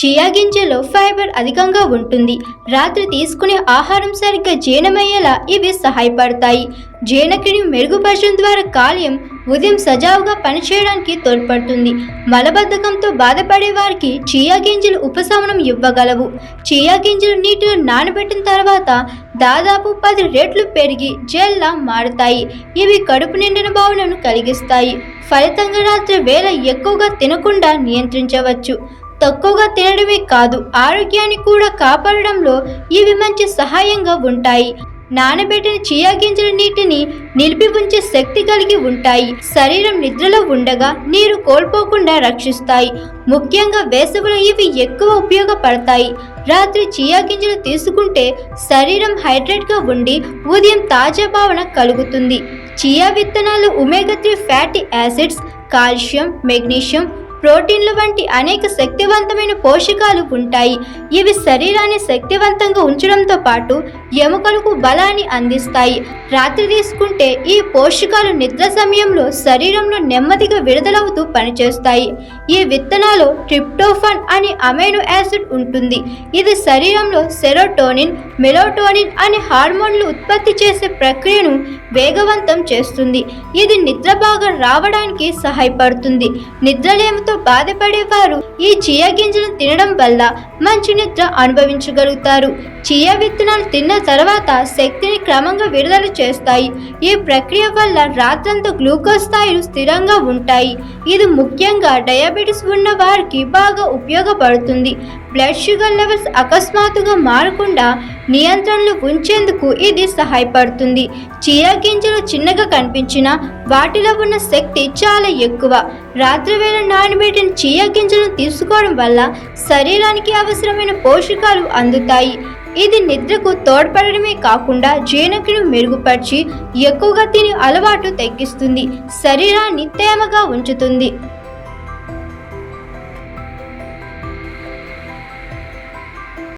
Chia గింజలో fibre అధికంగా ఉంటుంది. రాత్రి తీసుకునే ఆహారం సరిగ్గా జీర్ణమయ్యేలా ఇవి సహాయపడతాయి. జీర్ణక్రియను మెరుగుపరచడం ద్వారా కాల్యం ఉదయం సజావుగా పనిచేయడానికి తోడ్పడుతుంది. మలబద్ధకంతో బాధపడే వారికి చియా గింజలు ఉపశమనం ఇవ్వగలవు. చియా గింజలు నీటిలో నానబెట్టిన తర్వాత దాదాపు పది రెట్లు పెరిగి జెల్లా మారుతాయి. ఇవి కడుపు నిండిన భావనను కలిగిస్తాయి. ఫలితంగా రాత్రి వేళ ఎక్కువగా తినకుండా నియంత్రించవచ్చు. తక్కువగా తినడమే కాదు ఆరోగ్యాన్ని కూడా కాపాడడంలో ఇవి మంచి సహాయంగా ఉంటాయి. నానబెట్టిన చియా గింజల నీటిని నిలిపి ఉంచే శక్తి కలిగి ఉంటాయి. శరీరం నిద్రలో ఉండగా నీరు కోల్పోకుండా రక్షిస్తాయి. ముఖ్యంగా వేసవిలో ఇవి ఎక్కువ ఉపయోగపడతాయి. రాత్రి చియా గింజలు తీసుకుంటే శరీరం హైడ్రేట్గా ఉండి ఉదయం తాజా భావన కలుగుతుంది. చియా విత్తనాలు omega three fatty acids calcium magnesium ప్రోటీన్లు వంటి అనేక శక్తివంతమైన పోషకాలు ఉంటాయి. ఇవి శరీరాన్ని శక్తివంతంగా ఉంచడంతో పాటు ఎముకలకు బలాన్ని అందిస్తాయి. రాత్రి తీసుకుంటే ఈ పోషకాలు నిద్ర సమయంలో శరీరంలో నెమ్మదిగా విడుదలవుతూ పనిచేస్తాయి. ఈ విత్తనాలు ట్రిప్టోఫన్ అనే అమైనో యాసిడ్ ఉంటుంది. ఇది శరీరంలో సెరోటోనిన్ మెలోటోనిన్ అనే హార్మోన్లు ఉత్పత్తి చేసే ప్రక్రియను వేగవంతం చేస్తుంది. ఇది నిద్ర బాగా రావడానికి సహాయపడుతుంది. నిద్రలేమితో బాధపడేవారు. ఈ చియా గింజలను తినడం వల్ల మంచి నిద్ర అనుభవించగలుగుతారు. చియా విత్తనాలు తిన్న తర్వాత శక్తిని క్రమంగా విడుదల చేస్తాయి. ఈ ప్రక్రియ వల్ల రాత్రంతా గ్లూకోజ్ స్థాయిలు స్థిరంగా ఉంటాయి. ఇది ముఖ్యంగా డయాబెటీస్ ఉన్న వారికి బాగా ఉపయోగపడుతుంది. బ్లడ్ షుగర్ లెవెల్స్ అకస్మాత్తుగా మారకుండా నియంత్రణలో ఉంచేందుకు ఇది సహాయపడుతుంది. చీరా గింజలు చిన్నగా కనిపించినా వాటిలో ఉన్న శక్తి చాలా ఎక్కువ. రాత్రివేళ నానబెట్టిన చీయా గింజలను తీసుకోవడం వల్ల శరీరానికి అవసరమైన పోషకాలు అందుతాయి. ఇది నిద్రకు తోడ్పడమే కాకుండా జీర్ణక్రియను మెరుగుపరిచి ఎక్కువగా తిని అలవాటు తగ్గిస్తుంది శరీరాన్ని తేమగా ఉంచుతుంది.